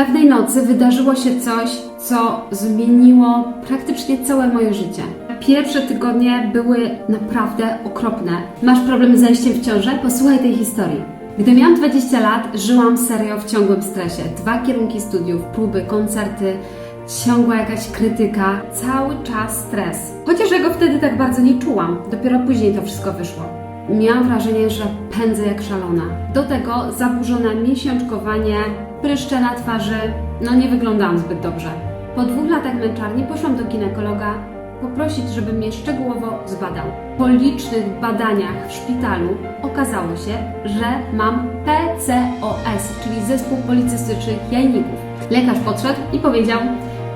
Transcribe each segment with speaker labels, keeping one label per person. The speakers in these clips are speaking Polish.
Speaker 1: Pewnej nocy wydarzyło się coś, co zmieniło praktycznie całe moje życie. Pierwsze tygodnie były naprawdę okropne. Masz problem z zajściem w ciążę? Posłuchaj tej historii. Gdy miałam 20 lat, żyłam serio w ciągłym stresie. Dwa kierunki studiów, próby, koncerty, ciągła jakaś krytyka, cały czas stres. Chociaż ja go wtedy tak bardzo nie czułam, dopiero później to wszystko wyszło. Miałam wrażenie, że pędzę jak szalona. Do tego zaburzone miesiączkowanie, pryszcze na twarzy, no nie wyglądałam zbyt dobrze. Po dwóch latach męczarni poszłam do ginekologa poprosić, żeby mnie szczegółowo zbadał. Po licznych badaniach w szpitalu okazało się, że mam PCOS, czyli zespół policystycznych jajników. Lekarz podszedł i powiedział,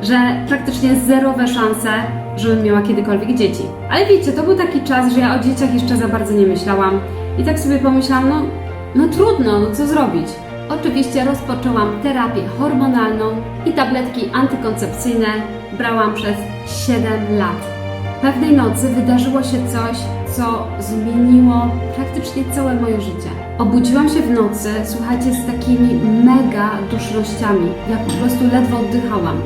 Speaker 1: że praktycznie zerowe szanse, żebym miała kiedykolwiek dzieci. Ale wiecie, to był taki czas, że ja o dzieciach jeszcze za bardzo nie myślałam. I tak sobie pomyślałam, no, no trudno, no co zrobić? Oczywiście rozpoczęłam terapię hormonalną i tabletki antykoncepcyjne brałam przez 7 lat. Pewnej nocy wydarzyło się coś, co zmieniło praktycznie całe moje życie. Obudziłam się w nocy, słuchajcie, z takimi mega dusznościami. Ja po prostu ledwo oddychałam.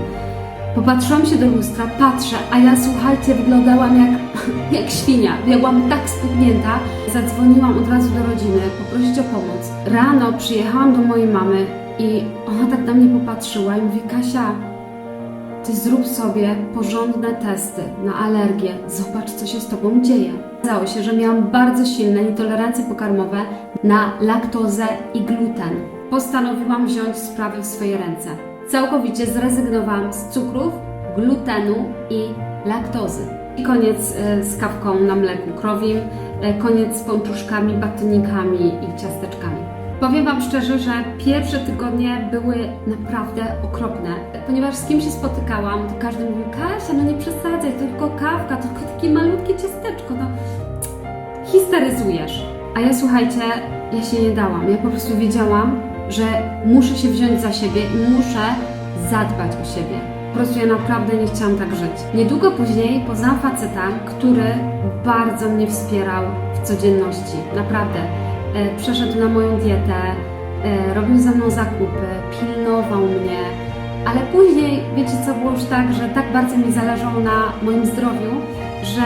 Speaker 1: Popatrzyłam się do lustra, patrzę, a ja słuchajcie, wyglądałam jak, jak świnia. Byłam tak spuchnięta. Zadzwoniłam od razu do rodziny, poprosić o pomoc. Rano przyjechałam do mojej mamy i ona tak na mnie popatrzyła i mówi: Kasia, ty zrób sobie porządne testy na alergię, zobacz co się z tobą dzieje. Okazało się, że miałam bardzo silne nietolerancje pokarmowe na laktozę i gluten. Postanowiłam wziąć sprawy w swoje ręce. Całkowicie zrezygnowałam z cukrów, glutenu i laktozy. I koniec e, z kawką na mleku krowim, e, koniec z pączuszkami, batonikami i ciasteczkami. Powiem Wam szczerze, że pierwsze tygodnie były naprawdę okropne, ponieważ z kim się spotykałam, to każdy mówił, Kasia, no nie przesadzaj, to tylko kawka, to tylko takie malutkie ciasteczko, no histeryzujesz. A ja słuchajcie, ja się nie dałam. Ja po prostu wiedziałam, że muszę się wziąć za siebie i muszę zadbać o siebie. Prostu ja naprawdę nie chciałam tak żyć. Niedługo później poznałam faceta, który bardzo mnie wspierał w codzienności. Naprawdę. E, przeszedł na moją dietę, e, robił ze mną zakupy, pilnował mnie. Ale później, wiecie co, było już tak, że tak bardzo mi zależało na moim zdrowiu, że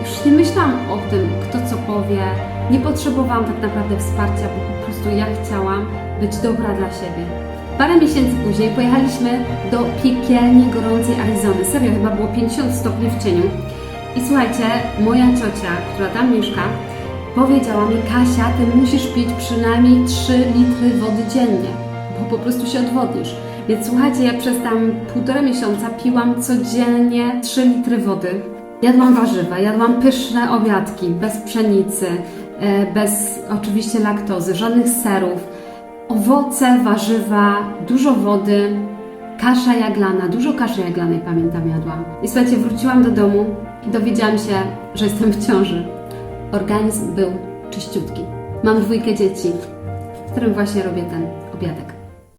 Speaker 1: już nie myślałam o tym, kto co powie. Nie potrzebowałam tak naprawdę wsparcia, bo po prostu ja chciałam być dobra dla siebie. Parę miesięcy później pojechaliśmy do piekielnie gorącej Arizony. Serio, chyba było 50 stopni w cieniu. I słuchajcie, moja ciocia, która tam mieszka, powiedziała mi, Kasia, ty musisz pić przynajmniej 3 litry wody dziennie, bo po prostu się odwodnisz. Więc słuchajcie, ja przez tam półtora miesiąca piłam codziennie 3 litry wody. Jadłam warzywa, jadłam pyszne obiadki, bez pszenicy, e, bez oczywiście laktozy, żadnych serów, owoce, warzywa, dużo wody, kasza jaglana, dużo kaszy jaglanej pamiętam jadłam. I słuchajcie, wróciłam do domu i dowiedziałam się, że jestem w ciąży. Organizm był czyściutki. Mam dwójkę dzieci, którym właśnie robię ten obiadek.